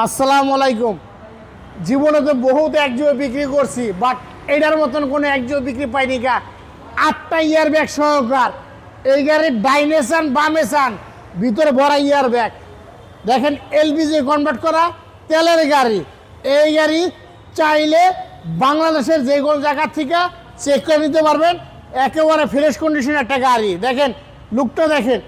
আসসালামু আলাইকুম। জীবনে তো বহুত একজোড়া বিক্রি করছি বাট এটার মতন কোনো একজোড়া বিক্রি পাইনি কা আটটা ইয়ার ব্যাগ সহকার। এই গাড়ির ডাইনে চান বামে ভিতরে ভরা ইয়ার ব্যাগ। দেখেন এলপিজি কনভার্ট করা তেলের গাড়ি। এই গাড়ি চাইলে বাংলাদেশের যে কোনো জায়গার থেকে চেক করে নিতে পারবেন। একেবারে ফ্রেশ কন্ডিশন একটা গাড়ি। দেখেন লুকটা দেখেন।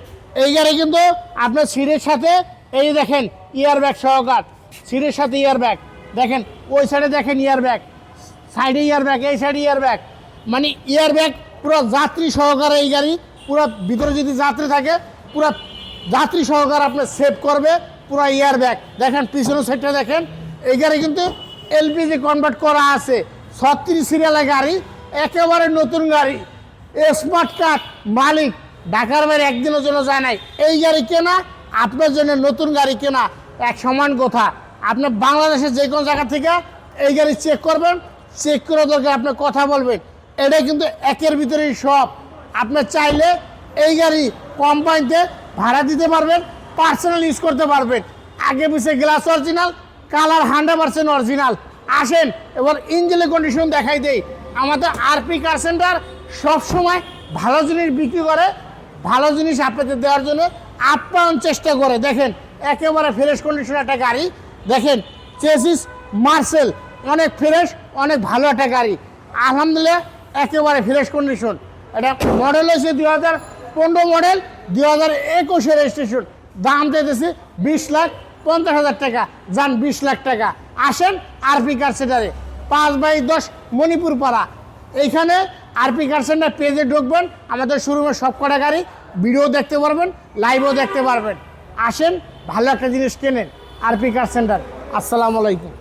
এই গাড়ি কিন্তু আপনার সিটের সাথে, এই দেখেন, ইয়ার ব্যাগ সহকার। সিটের সাথে ইয়ার ব্যাগ। দেখেন, ওই সাইডে দেখেন ইয়ার ব্যাগ। সাইডে ইয়ার ব্যাগ, এই সাইডে ইয়ার ব্যাগ। মানে ইয়ার ব্যাগ পুরো যাত্রী সহকারে এই গাড়ি, পুরো ভিতরে যদি যাত্রী থাকে, পুরো যাত্রী সহকার আপনার সেভ করবে পুরো ইয়ার ব্যাগ। দেখেন, পিছনের সাইডটা দেখেন, এই গাড়ি কিন্তু এলপিজি কনভার্ট করা আছে। ছত্রিশ সিরিয়ালের গাড়ি, একেবারে নতুন গাড়ি। স্মার্ট কার্ড মালিক, ঢাকার বাইরে একদিনের জন্য যায় নাই। এই গাড়ি কেনা, আপনার জন্য নতুন গাড়ি কেনা। এক সমান কথা। আপনি বাংলাদেশের যে কোনো জায়গা থেকে এই গাড়ি চেক করবেন চেক করে দরকার আপনি কথা বলবেন। এটা কিন্তু একের ভিতরেই সব। আপনি চাইলে এই গাড়ি কোম্পানিতে ভাড়া দিতে পারবেন পার্সোনাল ইউজ করতে পারবেন। আগে পিছিয়ে glass original colour hundred percent original আসেন, এবার ইঞ্জিনের কন্ডিশন দেখাই দেই। আমাদের আরপি কার সেন্টার সবসময় ভালো জিনিস বিক্রি করে, ভালো জিনিস আপনাদের দেওয়ার জন্য আপ্যায়ন চেষ্টা করে। দেখেন, একেবারে ফ্রেশ কন্ডিশন একটা গাড়ি। দেখেন চেসিস মার্সেল। অনেক ফ্রেশ অনেক ভালো একটা গাড়ি। আলহামদুলিল্লাহ, একেবারে ফ্রেশ কন্ডিশন এটা মডেল হয়েছে দুই হাজার পনেরো মডেল দুই হাজার একুশে রেজিস্ট্রেশন দাম দিতেছি বিশ লাখ পঞ্চাশ হাজার টাকা। যান বিশ লাখ টাকা। আসেন আরপি কার সেন্টারে পাঁচ বাই দশ মণিপুর পাড়া এইখানে আরপি কার সেন্টার পেজে ঢুকবেন। আমাদের শোরুমের সব কটা গাড়ি। ভিডিও দেখতে পারবেন লাইভও দেখতে পারবেন। আসেন, ভালো একটা জিনিস কেনেন। RP car centre. আসসালামু আলাইকুম।